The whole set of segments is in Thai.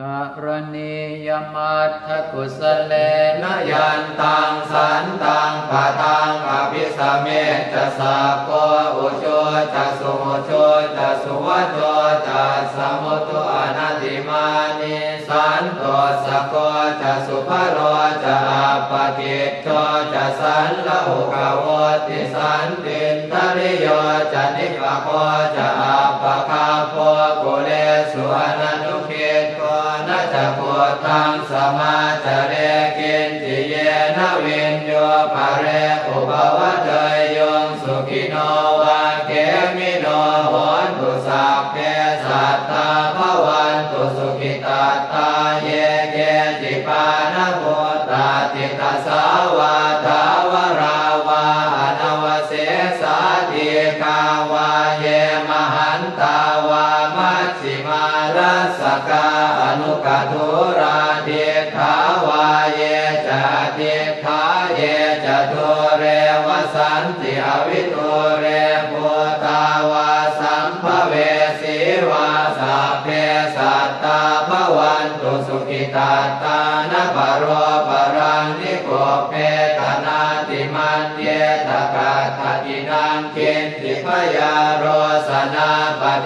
กรณียมัตถกุสเลนยันตังสันตังปะตังอภิสเมจะสาโกอุโชจะสุโมโชจะสุวัจโชจะสมุตุอนัตติมานิสันโตสะโกจะสุภโรจะอาปะกิจโชจะสันละหุกาวติสันตินทริโยจะนิปะโคจะ สกา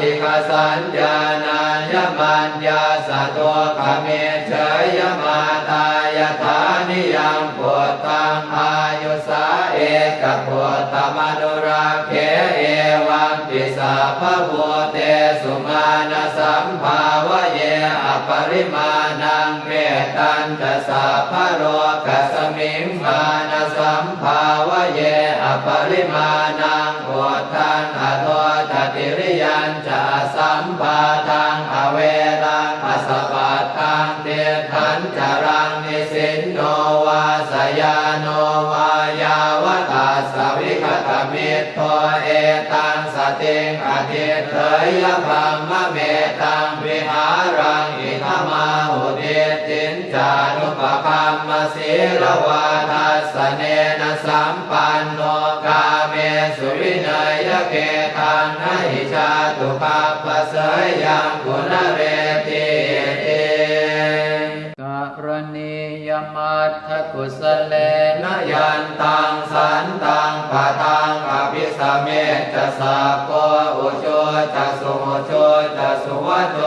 ฏิคสัญญานายมัญญาสะตัวขเมเฉยมาตายธานิยังปุตตังอายุสาเอกปุตตมนุราเคเอวังติสาภพุเตสุมาณสัมภาวะเยอปริมาณังเมตันจะสาภโรกัสมิงมาณสัมภาวะเยอปริมาณัง ศีลวาทัสเนนะสัมปันโนกาเมสุวินัยเกตังนหิชาตุปัปเสยยังกุณเรติเตกรณียมัตถกุสเลนยันตังสันตังปะตังอภิสเมจะสาโกอุโชจะสุโมโชจะสุวัจโช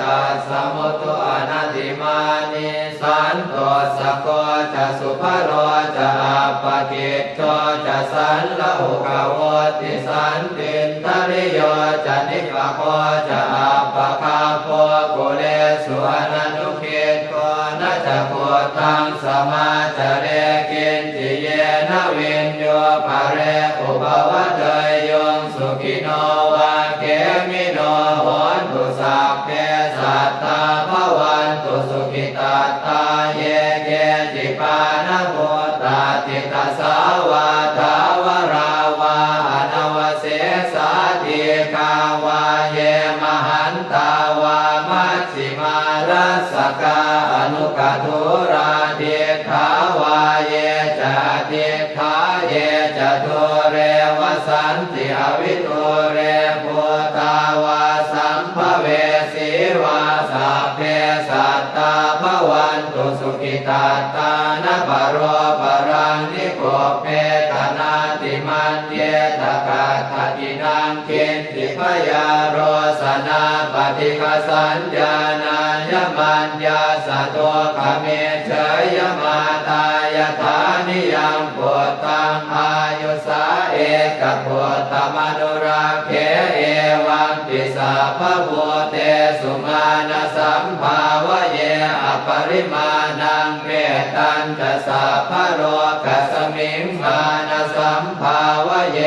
จะสมุตุอนัตติมานิสันโตสะโก จะสุภโรจะอาปะกิจโชจะสันละหุกาวติสันตินทริโยจะนิปะโคจะอาปะคาโพกุเลสุอนันุเกตโกนะจะพุทธังสมาจะเรกินติเยนวินโยภะเรอุปวัตเตยยงสุขิโนวาเกมิโนโหนตุสัพเพ ทตินังเกณติพยาโรสนาปฏิคสัญญานายมัญญาสตัวขเมเฉยมาตายธานิยังปุตตังอายุสาเอกปุตตมนุราเคเอวังติสาภพุเตสุมาณสัมภาวะเยอปริมาณังเมตันจะสาภโรกัสมิงมาณสัมภาวะเย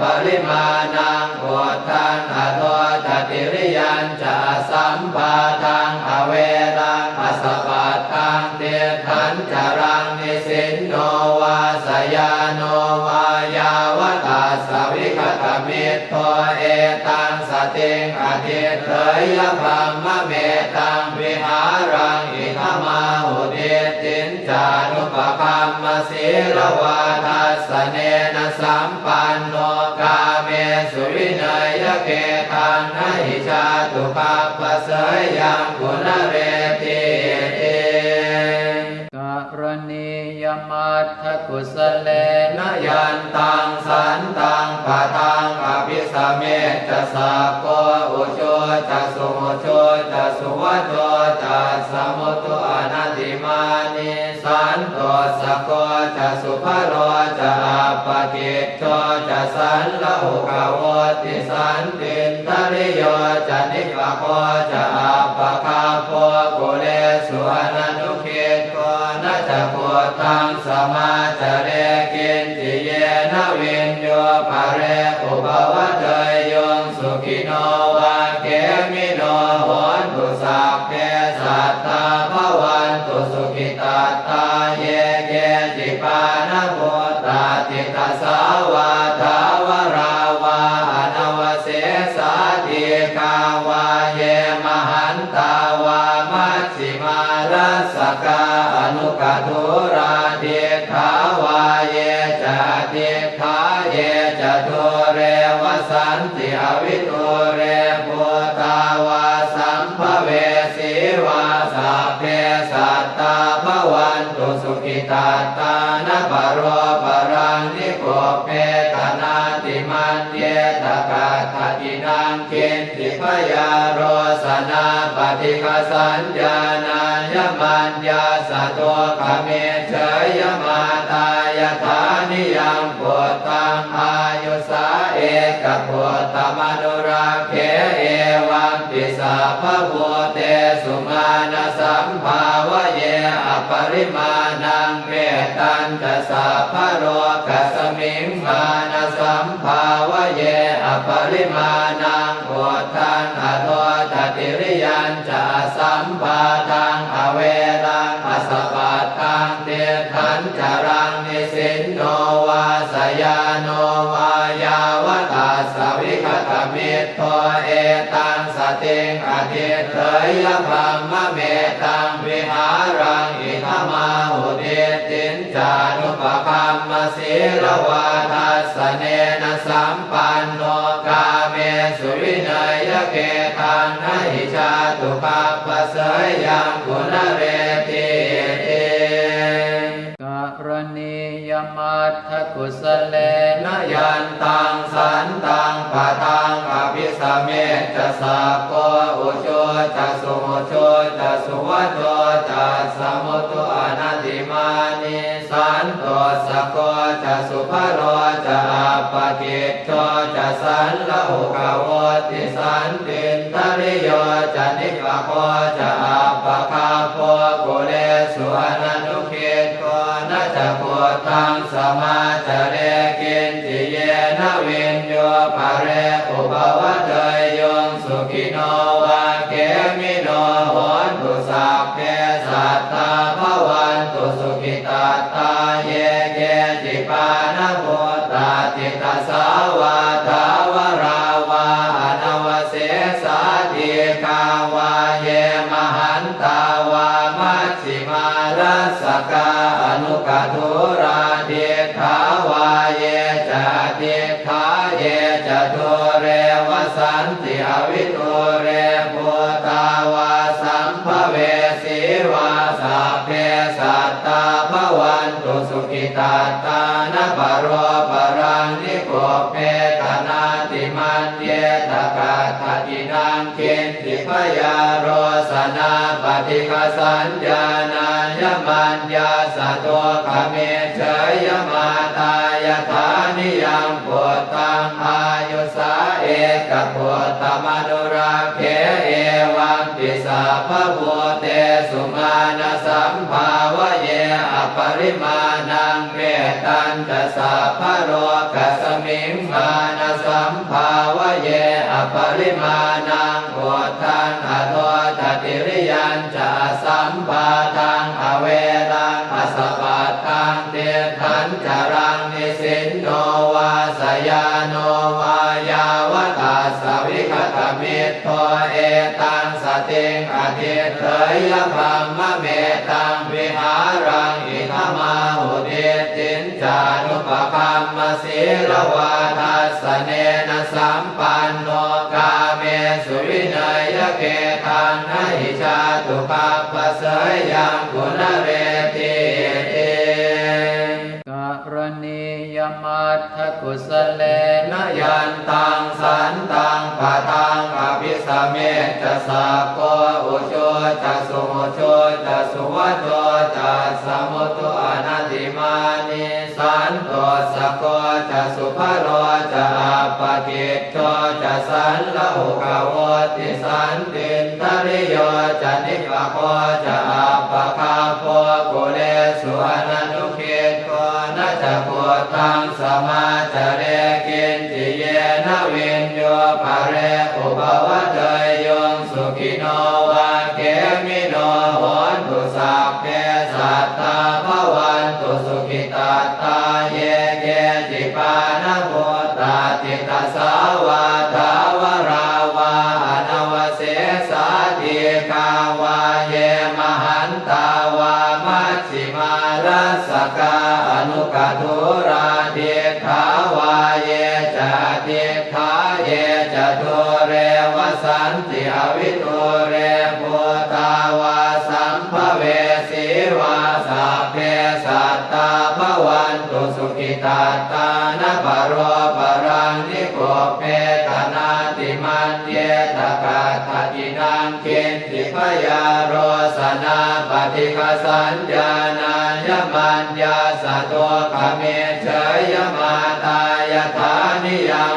ปริมาณังโอทังอโวจติริยันจะสัมปาทังอเวรังอสปัตังเตขันจรังนิสินโนวาสยานโนวายาวตาสวิคตมิตโตเอตังสติงอธิเถยพังมะเมตังวิหารังอิทมาหุติ มมศีลวาทัสเนนะสัมปันโนกาเมสุวินัยเกตังนหิชาตุปปปะเสยยังกุณเรติเตกรณียมัตถกุสเลนยันตังสันตังปะทังอภิสเมจะสาโกอุโชจะสุโมโชจะสุวัโตจะสมุตุอนัตติมานิสันโต สะโกจะสุภโรจะอาปะกิจโชจะสันละหุกาวติสันตินทริโยจะนิปะโคจะอาปะคาโพกุเลสุอนันุเขตโกนะจะโคตังสมาจเร จะเดทาเยจะทุเรวสันติอวิทุเรภูตาวาสัมภเวสีวาสัพเพสัตตาภวันตุสุขิตาตานปโรปรังนิโกเปตนาติมันเยตกาทตินังเกณติพยาโรสนาปฏิคสัญญานายมันยาสตัวขเมเฉยมา อายุสาเอกปวดตมนุราเคเอวังปิสาภโวเตสุมาณสัมภาวะเยอปริมาณังเมตันตสาภโรกัสมิงมาณสัมภา ติงอธิเถยพรหมเมตังวิหารังอิทมาหุติตินจานุปคัมมศีลวาทัสเนนะสัมปันโนกาเมสุวินัยเกตังนหิชาตุปัปปะเสยยังกุณเร ณียมัตถกุสเลนยันตังสันตังปะตังอภิสเมจะสาโกอุโชจะสุโมโชจะสุวัโตจะสมุตุอนัติมานิสันโตสะโกจะสุภโรจะอาปะกิจโชจะสันละหุกาวติสันตินทริโยจะนิปะโคจะ สุขิตาตาเยเกจิปานะโมตติตาสาวา ปฏิคสัญญานายมันยาสะตัวขเมเฉยมาตายฐานิยังปวดตังอายุสาเอกปวดตมนุราเคเอวังติสาภโวเตสุมาณสัมภาวะเยอปริมาณังเมตันจะสาภโรกสมิงมาณสัมภาวะเยอปริมาณังโอทัง ยพังมะเมตังวิหารังอิทมาหุเดตินจานุปคัมมสีลวาทัสสเนนะสัมปันโนกาเมสุวินัยเกทังนหิชาตุปัปปะเสยยังกุณ มัตถกุสเลนยันตังสันตังปะทังอภิสเมจะสาโกอุโชจะสุโมโชจะสุวัตโตจะสมุตุอนัติมานิสันโตสโกจะสุภโรจะอาปะกิจโชจะสันละหุกาวติสันติ วิทุเรภูตาวาสัมภเวสีวาสัพเพสัตตาภวันตุสุขิตาตานะปโรปรังนิโกเปตนาติมันเยตกาทาตินังเกณติพยาโรสนาปฏิคสัญญาณายมันยาสตัวขเมเฉยมาตายฐานิยัง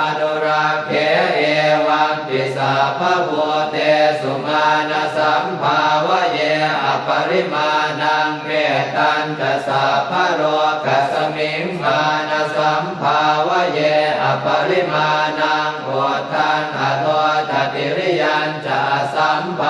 อนุราเขเอวังปิสาภะโวเตสุมาณสัมภาวะเยอปริมาณังเมตันจะสาภะโรกัสมิงมาณสัมภาวะเยอปริมาณังโอทันอโทตติริยันจะสัมภา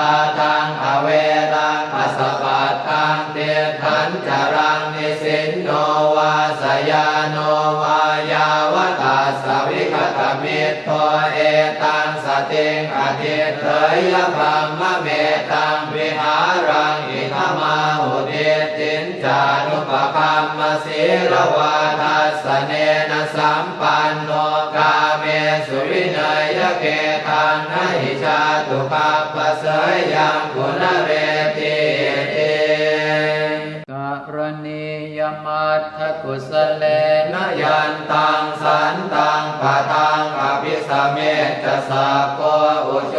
ลวาทัสเนนะสัมปันโนกาเมสุวินัยเกทังนหิชาตุปัปะเสยยังกุณเรติเตกรณียมัตถกุสเลนยันตังสันตังปะทังอภิสเมจะสาโกอุโช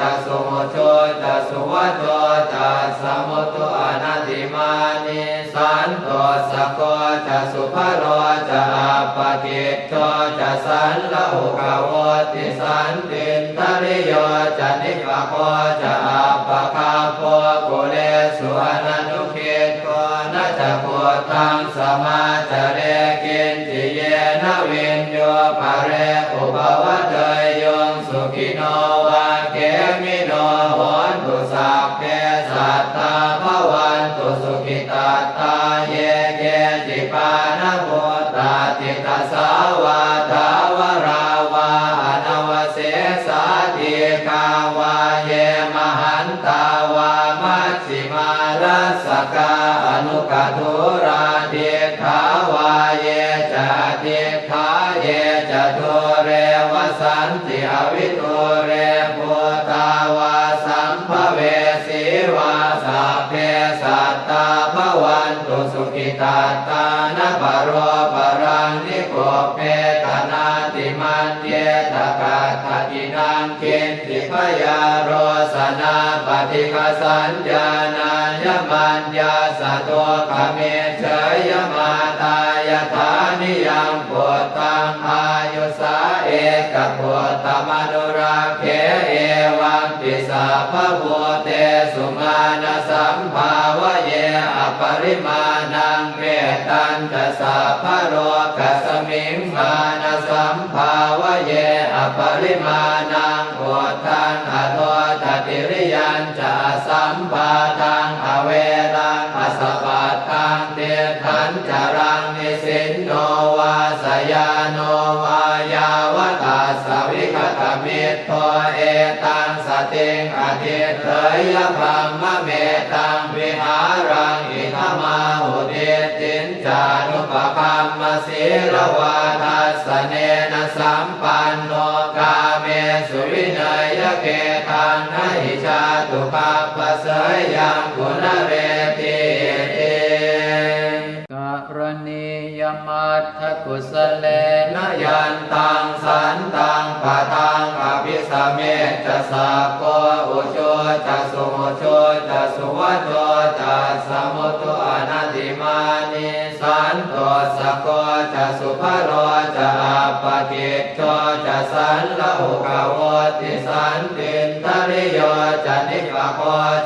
จะสุโมโชจะสุวัตโตจะสมุตุอนัติมานิ นโตสะโกจะสุภโรจะอาปะกิจโตจะสันละหุกาวติสันตินทริโยจะนิปะโคจะอาปะคาโพกุเลสุอนันตุเกตโกนะจะโคตังสมาจเร นาปฏิคสัญญาณายมันยาสะตัวขเมเฉยมาตายฐานิยังปวดตังอายุสาเอกปวดตมนุราเขเอวังปิสาภะโวเตสุมาณสัมภาวะเยอปริมาณังเมตันจะสาภะโรกสมิงมาณสัมภาวะเยอปริมาณังโอทังอโต ศีลวาทัสสเนนะสัมปันโนกาเมสุวินัยเกทังนหิชาตุปัปะเสยยังกุณเรติเตกรณียมัตถกุศเลนยันตังสันตังปะตังอภิสเมจะสัพโกอุโชจะสุโมโชจะสุวัโตจะสมุตโตอนัติมานิสันโตสโก สุภโรจะอัปกิจโชจะสันละหุกาวติสันตินทริโยจะนิปโคจ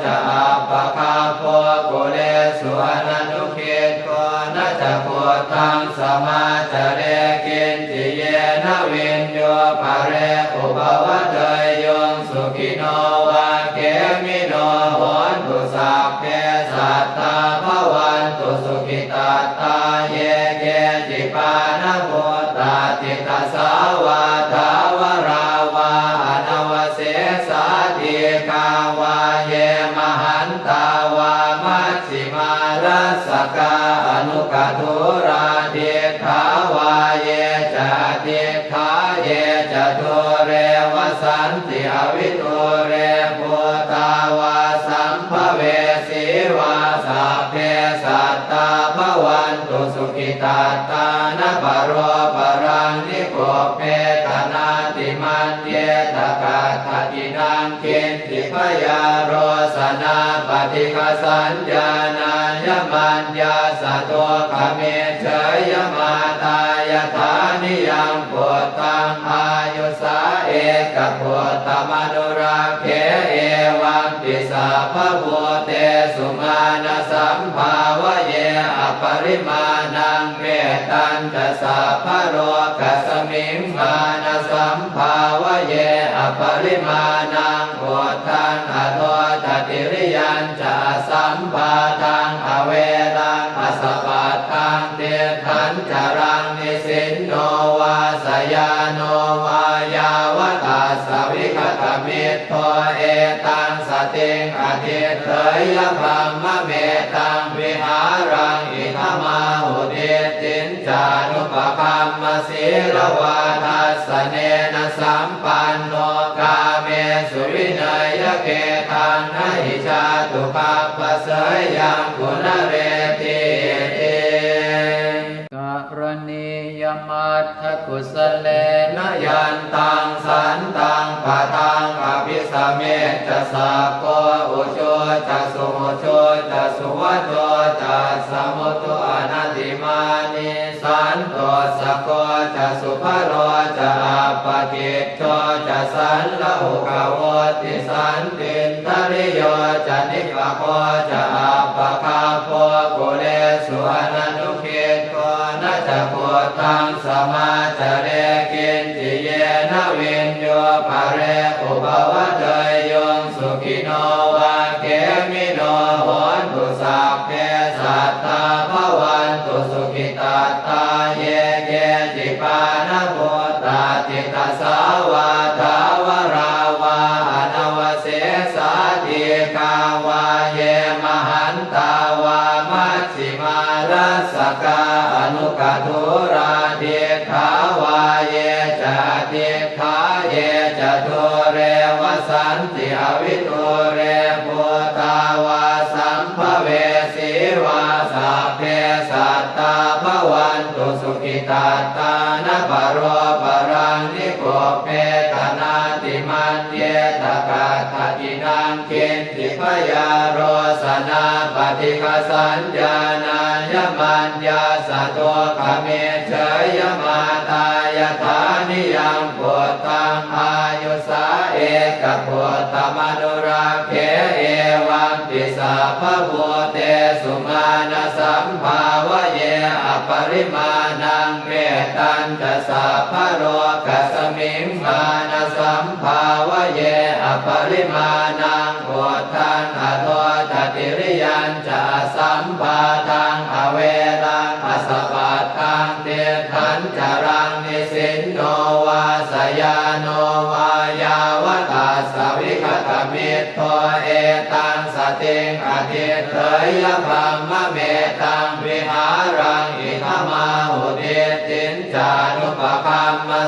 สุขิตาตานะปโรปรังนิโกเปตนาติมันเยตกาทตินังกินติพยาโรสนาปฏิคสัญญานายมัญญาสตัวขเมเฉยมาตายฐานิยังปุตตังอายุสาเอกปุตตมนุราเคเอวังปิสาภพุเตสุมาณสัมภาวะเยอปริมา ตันจะสัพพโรกัสมิงมาณสัมภาวะเยอปริมาณังโอทังอโทตติริยันจะสัมภาทังอเวรังอสปัตทังเตทันจารังนิสินโนวาสยาโนวายาวตาสวิคตมิตโตเอตังสติงอธิเถยพรหมเม ลวาทัสเนนะสัมปันโนกาเมสุวินัยเกทังนหิชาตุปัปปะเสยยังกุณเรติเตการณียมัตถกุศเลนยันตังสันตังปะตังอภิสเมจะสัพโกอุโชจะสุโมโชจะสุวัตโตจะสมุ สันโตสะโกจะสุภโรจะอาปกิจโชจะสันละหุกาวติสันตินทริโยจะนิปะโคจะอาปะคา มาลัสกาอนุกทุราเดทาวาเยจะเดทาเยจะทุเรวสันติอวิทุเรภูตาวาสัมภเวสีวาสัพเพสัตตาภวันตุสุขิตาตานะปโรปรังนิโกเปตนาติมันเยตกาทตินังเกติพยาโร สนาปฏิคสัญญานายมัญญาสตัวขเมเฉยมาตายฐานิยังปุตตังอายุสาเอกปุตตมนุราเคเอวังติสาภพุเตสุมาณสัมภาวะเยอปริมาณังเมตันจะสัพะโรกสมิงมาณสัมภาวะเยอปริมาณังโอทังอโทต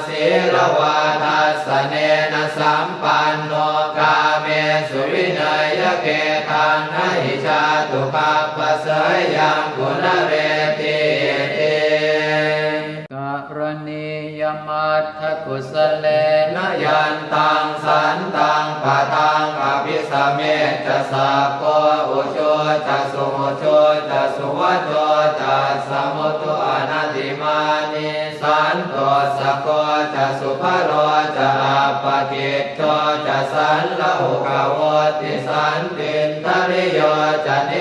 ศีลวาทัสเนนะสัมปันโนกาเมสุวินัยเกตังนหิชาตุปัปปะเสยยังกุณเรติเตกรณียมัตถกุสเลนยันตังสันตังปะตังอภิสเมจะสัพโกอุโชจะสุโมโชจะสุวัจโจจะสมุตุอนัติมานิ นโตสะโกจะสุภโรจะอาปะกิจโชจะสันละหุกโวติสันตินทริโยจะนิ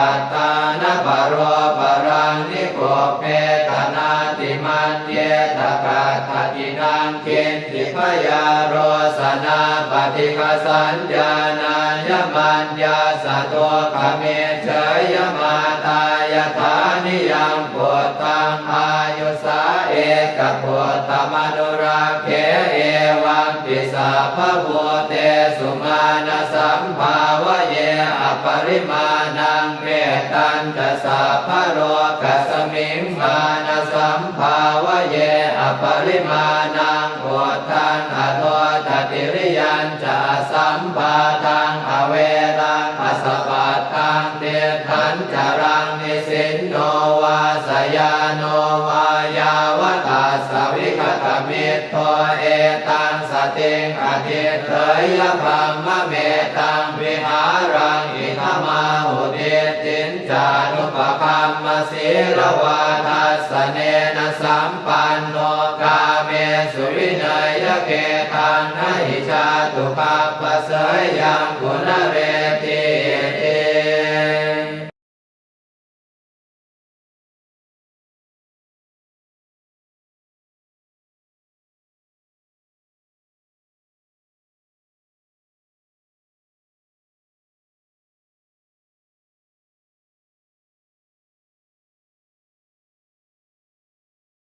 ตาตานะปะโรปะรังนิโกเปตนาติมันเยตกาทตินังเคินติพยาโรสนาปฏิคสัญญาณายมันยาสะโตขเมเฉยมาตายฐานิยังปุตตังอายุสาเอกปุตตมนุราเคเอวังปิสาภะโวเตสุมาณสัมภาวะเย อปริมาณังเวตันจะสัพพโรกสมิงมานสัมภาวะเยอปริมาณังโอทันอโทตติริยันจะสัมปาทา วิคตมิตโตเอตังสติงอธิเถยพรหมเมตังวิหารังอิทมาหุเดตินจานุปคัมมศีลวาทัสเนนะสัมปันโนกาเมสุวิเนยเกตังนหิชาตุปปะเสยยังกุณเร